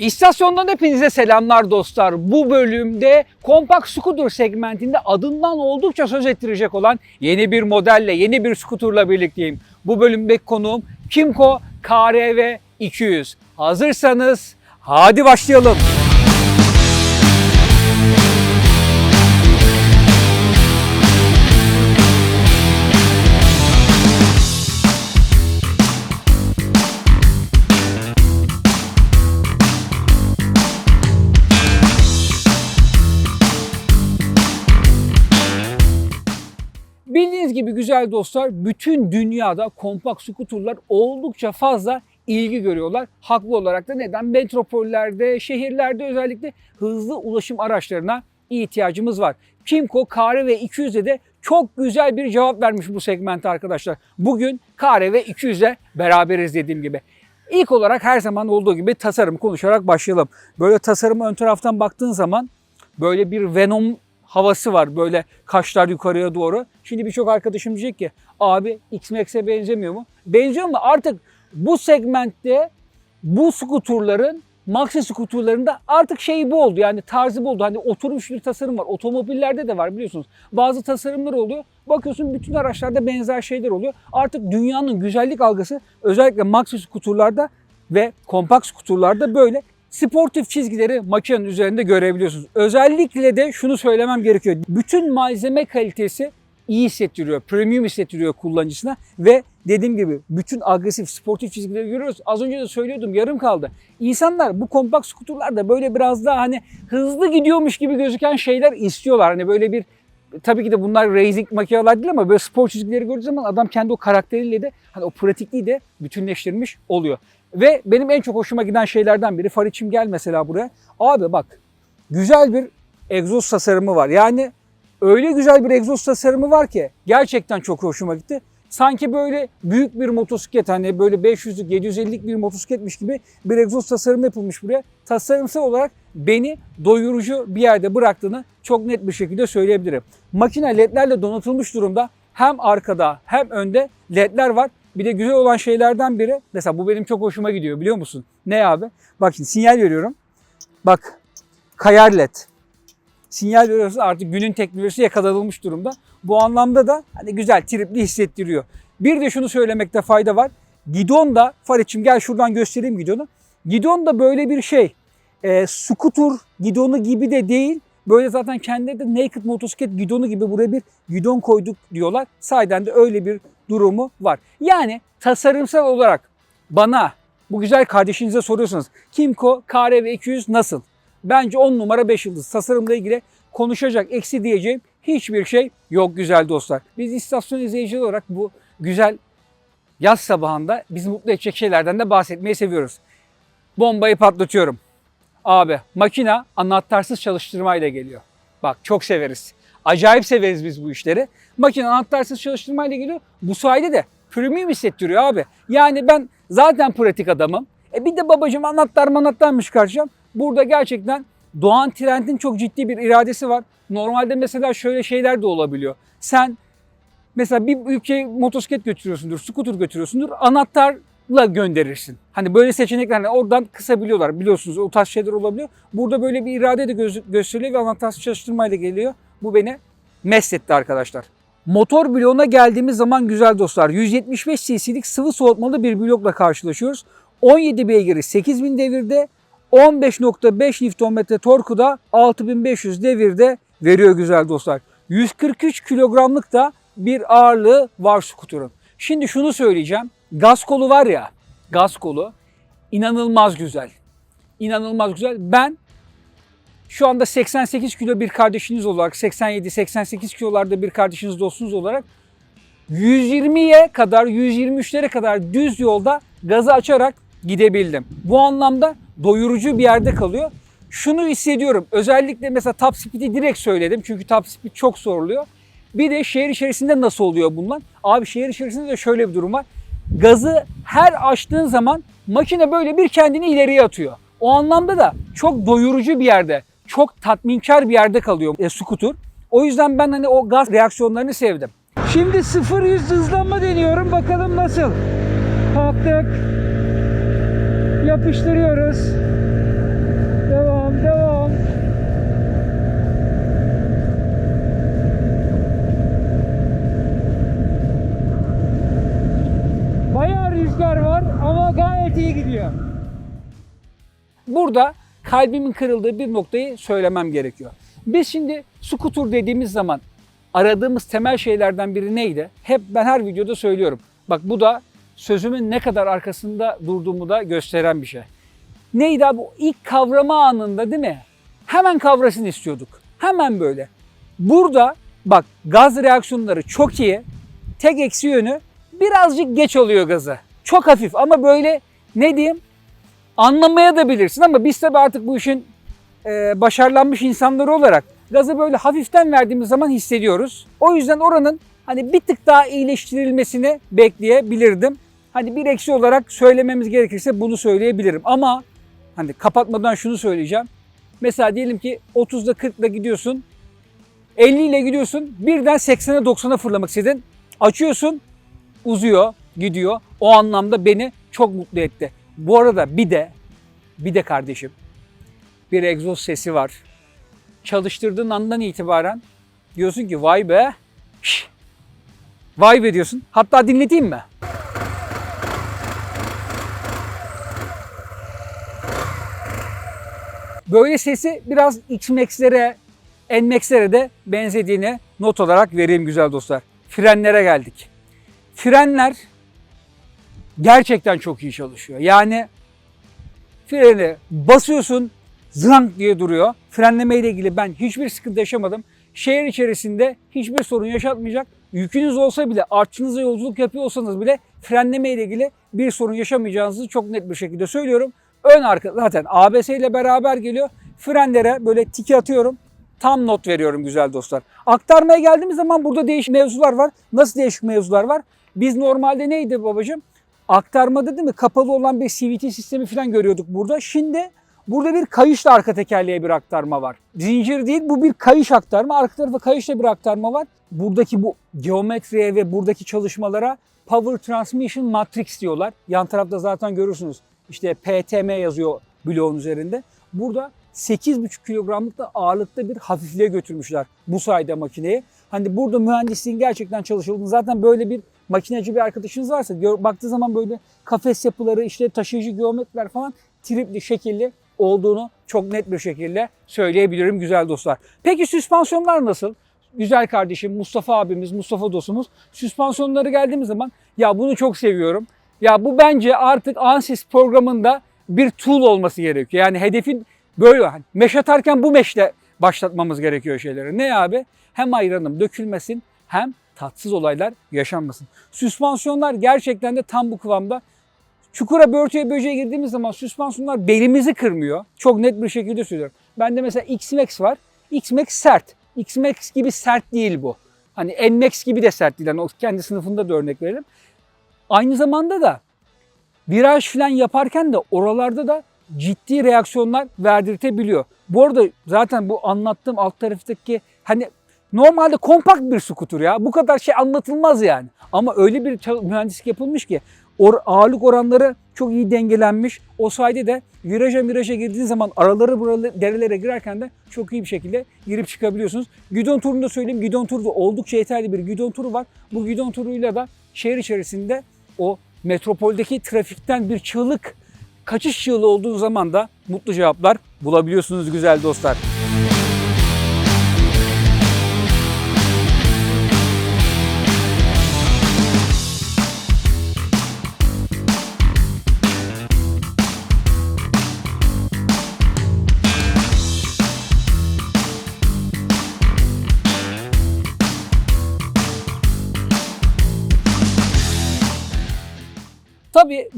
İstasyondan hepinize selamlar dostlar. Bu bölümde kompakt scooter segmentinde adından oldukça söz ettirecek olan yeni bir modelle, yeni bir scooterla birlikteyim. Bu bölümdeki konuğum Kimco KRV 200. Hazırsanız hadi başlayalım. Güzel dostlar bütün dünyada kompakt skuterlar oldukça fazla ilgi görüyorlar. Haklı olarak da neden? Metropollerde, şehirlerde özellikle hızlı ulaşım araçlarına ihtiyacımız var. Kimco KR ve 200'e de çok güzel bir cevap vermiş bu segmente arkadaşlar. Bugün KR ve 200'e beraberiz dediğim gibi. İlk olarak her zaman olduğu gibi tasarım konuşarak başlayalım. Böyle tasarıma ön taraftan baktığın zaman böyle bir Venom havası var böyle kaşlar yukarıya doğru. Şimdi birçok arkadaşım diyecek ki abi X-Max'e benzemiyor mu? Benziyor mu? Artık bu segmentte bu skuturların Maxi skuturlarında artık şey bu oldu yani tarzı bu oldu. Hani oturmuş bir tasarım var. Otomobillerde de var biliyorsunuz. Bazı tasarımlar oluyor. Bakıyorsun bütün araçlarda benzer şeyler oluyor. Artık dünyanın güzellik algısı özellikle Maxi skuturlarda ve kompakt skuturlarda böyle sportif çizgileri makinenin üzerinde görebiliyorsunuz. Özellikle de şunu söylemem gerekiyor. Bütün malzeme kalitesi iyi hissettiriyor, premium hissettiriyor kullanıcısına ve dediğim gibi bütün agresif sportif çizgileri görüyoruz. Az önce de söylüyordum yarım kaldı. İnsanlar bu kompakt skuterlarda böyle biraz daha hani hızlı gidiyormuş gibi gözüken şeyler istiyorlar. Hani böyle bir tabii ki de bunlar racing makineler değil ama böyle spor çizgileri gördüğü zaman adam kendi o karakteriyle de hani o pratikliği de bütünleştirmiş oluyor. Ve benim en çok hoşuma giden şeylerden biri far içim gel mesela buraya. Abi bak güzel bir egzoz tasarımı var. Yani öyle güzel bir egzoz tasarımı var ki gerçekten çok hoşuma gitti. Sanki böyle büyük bir motosiklet hani böyle 500'lük 750'lik bir motosikletmiş gibi bir egzoz tasarımı yapılmış buraya. Tasarımsal olarak beni doyurucu bir yerde bıraktığını çok net bir şekilde söyleyebilirim. Makine ledlerle donatılmış durumda. Hem arkada hem önde ledler var. Bir de güzel olan şeylerden biri mesela bu benim çok hoşuma gidiyor biliyor musun? Ne abi? Bak şimdi sinyal veriyorum. Bak kayar led. Sinyal veriyorsun artık günün teknolojisi yakalanılmış durumda. Bu anlamda da hani güzel tripli hissettiriyor. Bir de şunu söylemekte fayda var. Gidon da Farid'cim gel şuradan göstereyim gidonu. Gidon da böyle bir şey. E, scooter gidonu gibi de değil. Böyle zaten kendileri de naked motosiklet gidonu gibi buraya bir gidon koyduk diyorlar. Sahiden de öyle bir durumu var. Yani tasarımsal olarak bana bu güzel kardeşinize soruyorsanız Kimco KRV 200 nasıl? Bence 10 numara 5 yıldız. Tasarımla ilgili konuşacak eksi diyeceğim hiçbir şey yok güzel dostlar. Biz istasyon izleyicileri olarak bu güzel yaz sabahında bizi mutlu edecek şeylerden de bahsetmeyi seviyoruz. Bombayı patlatıyorum. Abi makina anahtarsız çalıştırmayla geliyor. Bak çok severiz. Acayip severiz biz bu işleri. Makine anahtarsız çalıştırmayla geliyor. Bu sayede de premium hissettiriyor abi. Yani ben zaten pratik adamım. E bir de babacığım anahtar manahtar mı çıkaracağım? Burada gerçekten Doğan Trend'in çok ciddi bir iradesi var. Normalde mesela şöyle şeyler de olabiliyor. Sen mesela bir ülkeye motosiklet götürüyorsundur, scooter götürüyorsundur, anahtarla gönderirsin. Hani böyle seçenekler hani oradan kısabiliyorlar biliyorsunuz o tarz şeyler olabiliyor. Burada böyle bir irade de göz- gösteriliyor ve anahtarsız çalıştırmayla geliyor. Bu beni mest etti arkadaşlar. Motor bloğuna geldiğimiz zaman güzel dostlar 175 cc'lik sıvı soğutmalı bir blokla karşılaşıyoruz. 17 beygiri 8000 devirde 15.5 Nm torku da 6500 devirde veriyor güzel dostlar. 143 kilogramlık da bir ağırlığı var skuterın. Şimdi şunu söyleyeceğim. Gaz kolu var ya, gaz kolu inanılmaz güzel. İnanılmaz güzel. Ben şu anda 88 kilo bir kardeşiniz olarak, 87-88 kilolarda bir kardeşiniz dostunuz olarak 120'ye kadar, 123'lere kadar düz yolda gazı açarak gidebildim. Bu anlamda doyurucu bir yerde kalıyor. Şunu hissediyorum. Özellikle mesela top speed'i direkt söyledim. Çünkü top speed çok soruluyor. Bir de şehir içerisinde nasıl oluyor bunlar? Abi şehir içerisinde de şöyle bir durum var. Gazı her açtığın zaman makine böyle bir kendini ileriye atıyor. O anlamda da çok doyurucu bir yerde, çok tatminkar bir yerde kalıyor e, scooter. O yüzden ben hani o gaz reaksiyonlarını sevdim. Şimdi 0-100 hızlanma deniyorum. Bakalım nasıl. Kalktık. Yapıştırıyoruz. Rüzgar var ama gayet iyi gidiyor. Burada kalbimin kırıldığı bir noktayı söylemem gerekiyor. Biz şimdi skuter dediğimiz zaman aradığımız temel şeylerden biri neydi? Hep ben her videoda söylüyorum. Bak bu da sözümün ne kadar arkasında durduğumu da gösteren bir şey. Neydi abi? İlk kavrama anında değil mi? Hemen kavrasını istiyorduk. Hemen böyle. Burada bak gaz reaksiyonları çok iyi. Tek eksi yönü birazcık geç oluyor gazı. Çok hafif ama böyle ne diyeyim anlamaya da bilirsin ama biz tabii artık bu işin e, başarılanmış insanları olarak gazı böyle hafiften verdiğimiz zaman hissediyoruz. O yüzden oranın hani bir tık daha iyileştirilmesini bekleyebilirdim. Hani bir eksi olarak söylememiz gerekirse bunu söyleyebilirim ama hani kapatmadan şunu söyleyeceğim. Mesela diyelim ki 30'da 40'da gidiyorsun 50 ile gidiyorsun birden 80'e 90'a fırlamak istedin. Açıyorsun uzuyor gidiyor. O anlamda beni çok mutlu etti. Bu arada bir de bir de kardeşim bir egzoz sesi var. Çalıştırdığın andan itibaren diyorsun ki vay be şş, vay be diyorsun. Hatta dinleteyim mi? Böyle sesi biraz X-Max'lere, N-Max'lere de benzediğini not olarak vereyim güzel dostlar. Frenlere geldik. Frenler gerçekten çok iyi çalışıyor. Yani freni basıyorsun zrank diye duruyor. Frenleme ile ilgili ben hiçbir sıkıntı yaşamadım. Şehir içerisinde hiçbir sorun yaşatmayacak. Yükünüz olsa bile, artçınıza yolculuk yapıyorsanız bile frenleme ile ilgili bir sorun yaşamayacağınızı çok net bir şekilde söylüyorum. Ön arka zaten ABS ile beraber geliyor. Frenlere böyle tiki atıyorum. Tam not veriyorum güzel dostlar. Aktarmaya geldiğimiz zaman burada değişik mevzular var. Nasıl değişik mevzular var? Biz normalde neydi babacığım? Aktarmada değil mi? Kapalı olan bir CVT sistemi falan görüyorduk burada. Şimdi burada bir kayışla arka tekerleğe bir aktarma var. Zincir değil bu bir kayış aktarma. Arka tarafa kayışla bir aktarma var. Buradaki bu geometriye ve buradaki çalışmalara Power Transmission Matrix diyorlar. Yan tarafta zaten görürsünüz. İşte PTM yazıyor bloğun üzerinde. Burada 8,5 kilogramlık da ağırlıkta bir hafifliğe götürmüşler bu sayede makineyi. Hani burada mühendisliğin gerçekten çalışıldığını zaten böyle bir makineci bir arkadaşınız varsa gör, baktığı zaman böyle kafes yapıları işte taşıyıcı geometriler falan tripli şekilli olduğunu çok net bir şekilde söyleyebilirim güzel dostlar. Peki süspansiyonlar nasıl? Güzel kardeşim Mustafa abimiz, Mustafa dostumuz süspansiyonları geldiğimiz zaman ya bunu çok seviyorum. Ya bu bence artık Ansys programında bir tool olması gerekiyor. Yani hedefin böyle hani meş atarken bu meşle başlatmamız gerekiyor şeyleri. Ne abi? Hem ayranım dökülmesin hem tatsız olaylar yaşanmasın. Süspansiyonlar gerçekten de tam bu kıvamda. Çukura börtüye böceğe girdiğimiz zaman süspansiyonlar belimizi kırmıyor. Çok net bir şekilde söylüyorum. Bende mesela X-Max var. X-Max sert. X-Max gibi sert değil bu. Hani N-Max gibi de sert değil. Yani kendi sınıfında da örnek verelim. Aynı zamanda da viraj falan yaparken de oralarda da ciddi reaksiyonlar verdirtebiliyor. Bu arada zaten bu anlattığım alt taraftaki hani normalde kompakt bir skuter ya. Bu kadar şey anlatılmaz yani. Ama öyle bir mühendislik yapılmış ki or- ağırlık oranları çok iyi dengelenmiş. O sayede de viraja viraja girdiğiniz zaman araları buraları derelere girerken de çok iyi bir şekilde girip çıkabiliyorsunuz. Gidon turunu da söyleyeyim. Gidon turu da oldukça yeterli bir gidon turu var. Bu gidon turuyla da şehir içerisinde o metropoldeki trafikten bir çığlık kaçış çığlığı olduğu zaman da mutlu cevaplar bulabiliyorsunuz güzel dostlar.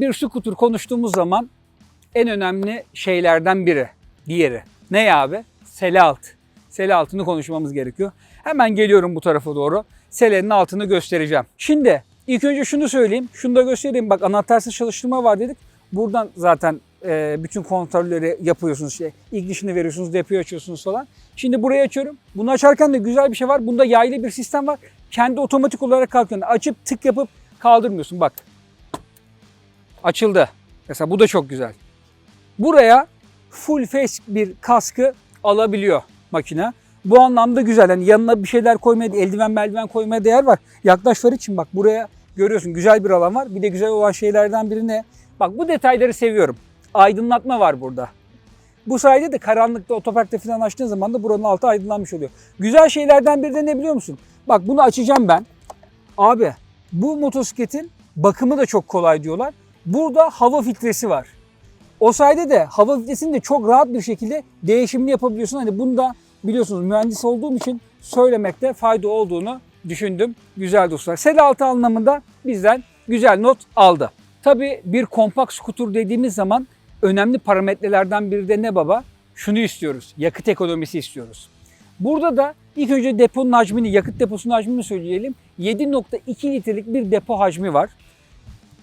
Bir skuter konuştuğumuz zaman en önemli şeylerden biri, diğeri. Ne abi? Sele alt. Sele altını konuşmamız gerekiyor. Hemen geliyorum bu tarafa doğru. Selenin altını göstereceğim. Şimdi ilk önce şunu söyleyeyim. Şunu da göstereyim. Bak anahtarsız çalıştırma var dedik. Buradan zaten e, bütün kontrolleri yapıyorsunuz. Şey, ilk dişini veriyorsunuz, depoyu açıyorsunuz falan. Şimdi burayı açıyorum. Bunu açarken de güzel bir şey var. Bunda yaylı bir sistem var. Kendi otomatik olarak kalkıyor. Açıp tık yapıp kaldırmıyorsun. Bak açıldı. Mesela bu da çok güzel. Buraya full face bir kaskı alabiliyor makine. Bu anlamda güzel. Yani yanına bir şeyler koymaya, eldiven meldiven koymaya değer var. Yaklaş var için bak buraya Görüyorsun güzel bir alan var. Bir de güzel olan şeylerden biri ne? Bak bu detayları seviyorum. Aydınlatma var burada. Bu sayede de karanlıkta otoparkta falan açtığın zaman da buranın altı aydınlanmış oluyor. Güzel şeylerden biri de ne biliyor musun? Bak bunu açacağım ben. Abi bu motosikletin bakımı da çok kolay diyorlar. Burada hava filtresi var. O sayede de hava filtresini de çok rahat bir şekilde değişimini yapabiliyorsun. Hani bunda biliyorsunuz mühendis olduğum için söylemekte fayda olduğunu düşündüm. Güzel dostlar. Sel altı anlamında bizden güzel not aldı. Tabii bir kompakt skuter dediğimiz zaman önemli parametrelerden biri de ne baba? Şunu istiyoruz. Yakıt ekonomisi istiyoruz. Burada da ilk önce deponun hacmini, yakıt deposunun hacmini söyleyelim. 7.2 litrelik bir depo hacmi var.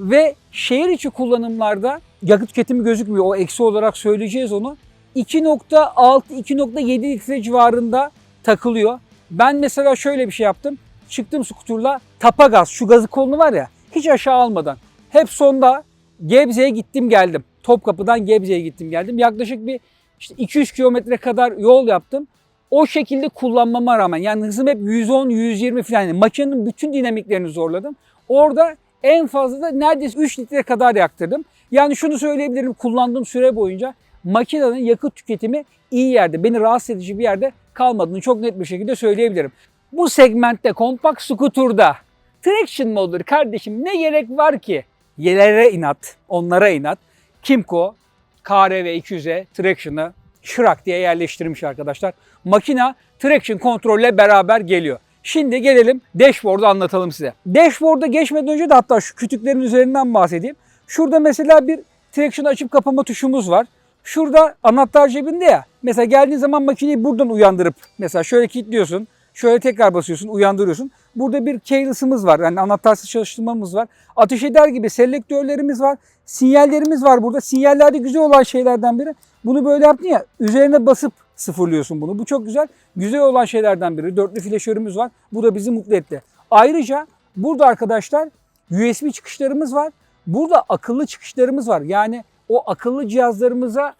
Ve şehir içi kullanımlarda yakıt tüketimi gözükmüyor. O eksi olarak söyleyeceğiz onu. 2.6-2.7 litre civarında takılıyor. Ben mesela şöyle bir şey yaptım. Çıktım skuturla tapa gaz, şu gazı kolunu var ya hiç aşağı almadan. Hep sonda Gebze'ye gittim geldim. Topkapı'dan Gebze'ye gittim geldim. Yaklaşık bir işte 200 kilometre kadar yol yaptım. O şekilde kullanmama rağmen yani hızım hep 110-120 falan. Yani makinenin bütün dinamiklerini zorladım. Orada en fazla da neredeyse 3 litre kadar yaktırdım. Yani şunu söyleyebilirim kullandığım süre boyunca makinenin yakıt tüketimi iyi yerde, beni rahatsız edici bir yerde kalmadığını çok net bir şekilde söyleyebilirim. Bu segmentte kompakt scooter'da traction olur kardeşim ne gerek var ki? Yerlere inat, onlara inat. Kimco KRV 200'e traction'ı şırak diye yerleştirmiş arkadaşlar. Makina traction kontrolle beraber geliyor. Şimdi gelelim dashboard'u anlatalım size. Dashboard'a geçmeden önce de hatta şu kütüklerin üzerinden bahsedeyim. Şurada mesela bir traction açıp kapama tuşumuz var. Şurada anahtar cebinde ya. Mesela geldiğin zaman makineyi buradan uyandırıp mesela şöyle kilitliyorsun. Şöyle tekrar basıyorsun, uyandırıyorsun. Burada bir keyless'ımız var. Yani anahtarsız çalıştırmamız var. Ateş eder gibi selektörlerimiz var. Sinyallerimiz var burada. Sinyallerde güzel olan şeylerden biri. Bunu böyle yaptın ya üzerine basıp sıfırlıyorsun bunu. Bu çok güzel. Güzel olan şeylerden biri. Dörtlü flaşörümüz var. Bu da bizi mutlu etti. Ayrıca burada arkadaşlar USB çıkışlarımız var. Burada akıllı çıkışlarımız var. Yani o akıllı cihazlarımıza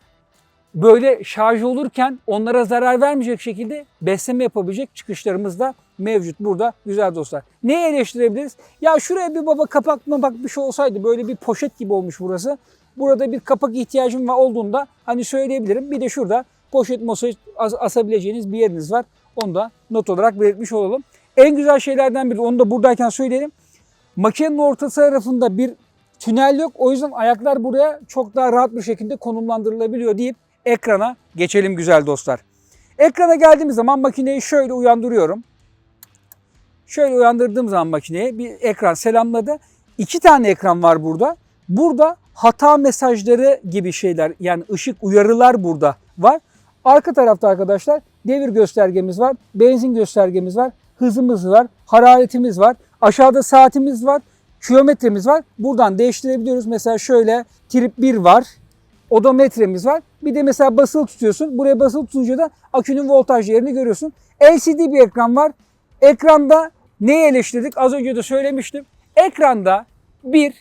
böyle şarj olurken onlara zarar vermeyecek şekilde besleme yapabilecek çıkışlarımız da mevcut burada güzel dostlar. Neyi eleştirebiliriz? Ya şuraya bir baba kapak mı bak bir şey olsaydı böyle bir poşet gibi olmuş burası. Burada bir kapak ihtiyacım var olduğunda hani söyleyebilirim. Bir de şurada poşet moşet as- asabileceğiniz bir yeriniz var. Onu da not olarak belirtmiş olalım. En güzel şeylerden biri onu da buradayken söyleyelim. Makinenin orta tarafında bir tünel yok. O yüzden ayaklar buraya çok daha rahat bir şekilde konumlandırılabiliyor deyip ekrana geçelim güzel dostlar. Ekrana geldiğimiz zaman makineyi şöyle uyandırıyorum. Şöyle uyandırdığım zaman makineye bir ekran selamladı. İki tane ekran var burada. Burada hata mesajları gibi şeyler yani ışık uyarılar burada var. Arka tarafta arkadaşlar devir göstergemiz var, benzin göstergemiz var, hızımız var, hararetimiz var, aşağıda saatimiz var, kilometremiz var. Buradan değiştirebiliyoruz. Mesela şöyle trip 1 var, odometremiz var. Bir de mesela basılı tutuyorsun. Buraya basılı tutunca da akünün voltaj yerini görüyorsun. LCD bir ekran var. Ekranda neyi eleştirdik? Az önce de söylemiştim. Ekranda bir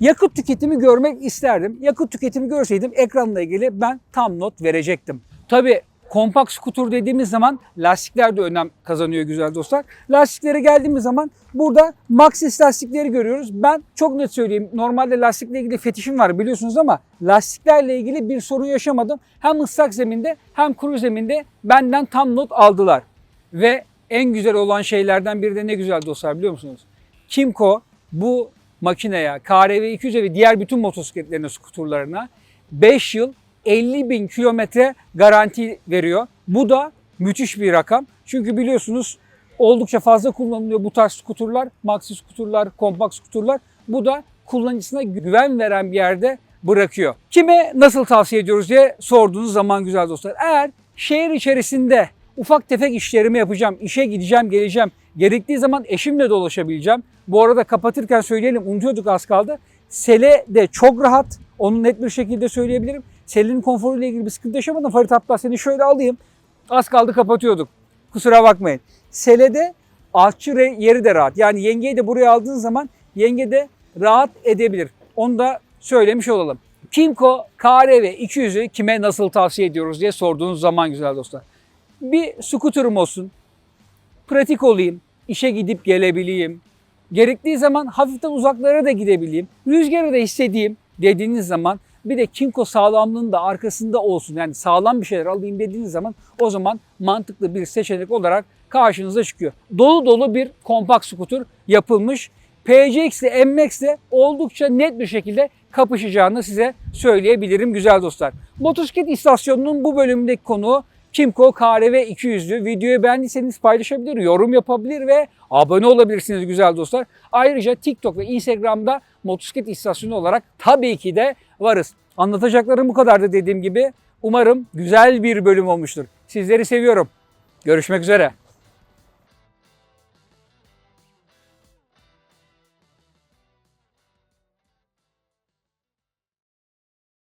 yakıt tüketimi görmek isterdim. Yakıt tüketimi görseydim ekranla ilgili ben tam not verecektim. Tabii kompakt skuter dediğimiz zaman lastikler de önem kazanıyor güzel dostlar. Lastiklere geldiğimiz zaman burada Maxxis lastikleri görüyoruz. Ben çok net söyleyeyim normalde lastikle ilgili fetişim var biliyorsunuz ama lastiklerle ilgili bir sorun yaşamadım. Hem ıslak zeminde hem kuru zeminde benden tam not aldılar. Ve en güzel olan şeylerden biri de ne güzel dostlar biliyor musunuz? Kimco bu makineye, KRV 200'e ve diğer bütün motosikletlerine, skuturlarına 5 yıl 50 bin kilometre garanti veriyor. Bu da müthiş bir rakam. Çünkü biliyorsunuz oldukça fazla kullanılıyor bu tarz skuturlar, maxi skuturlar, kompakt skuturlar. Bu da kullanıcısına güven veren bir yerde bırakıyor. Kime nasıl tavsiye ediyoruz diye sorduğunuz zaman güzel dostlar. Eğer şehir içerisinde ufak tefek işlerimi yapacağım, işe gideceğim, geleceğim, gerektiği zaman eşimle dolaşabileceğim. Bu arada kapatırken söyleyelim, unutuyorduk az kaldı. Sele de çok rahat, onu net bir şekilde söyleyebilirim. Selin konforuyla ilgili bir sıkıntı yaşamadım. Farit hatta seni şöyle alayım. Az kaldı kapatıyorduk. Kusura bakmayın. Sele'de artçı yeri de rahat. Yani yengeyi de buraya aldığın zaman yenge de rahat edebilir. Onu da söylemiş olalım. Kimco KRV 200'ü kime nasıl tavsiye ediyoruz diye sorduğunuz zaman güzel dostlar. Bir scooter'ım olsun. Pratik olayım. işe gidip gelebileyim. Gerektiği zaman hafiften uzaklara da gidebileyim. Rüzgarı da hissedeyim dediğiniz zaman bir de Kimco sağlamlığının da arkasında olsun. Yani sağlam bir şeyler alayım dediğiniz zaman o zaman mantıklı bir seçenek olarak karşınıza çıkıyor. Dolu dolu bir kompakt skuter yapılmış. PCX ile MX ile oldukça net bir şekilde kapışacağını size söyleyebilirim güzel dostlar. Motosiklet istasyonunun bu bölümündeki konuğu Kimco KRV 200'lü. Videoyu beğendiyseniz paylaşabilir, yorum yapabilir ve abone olabilirsiniz güzel dostlar. Ayrıca TikTok ve Instagram'da motosiklet istasyonu olarak tabii ki de varız. Anlatacaklarım bu kadardı dediğim gibi. Umarım güzel bir bölüm olmuştur. Sizleri seviyorum. Görüşmek üzere.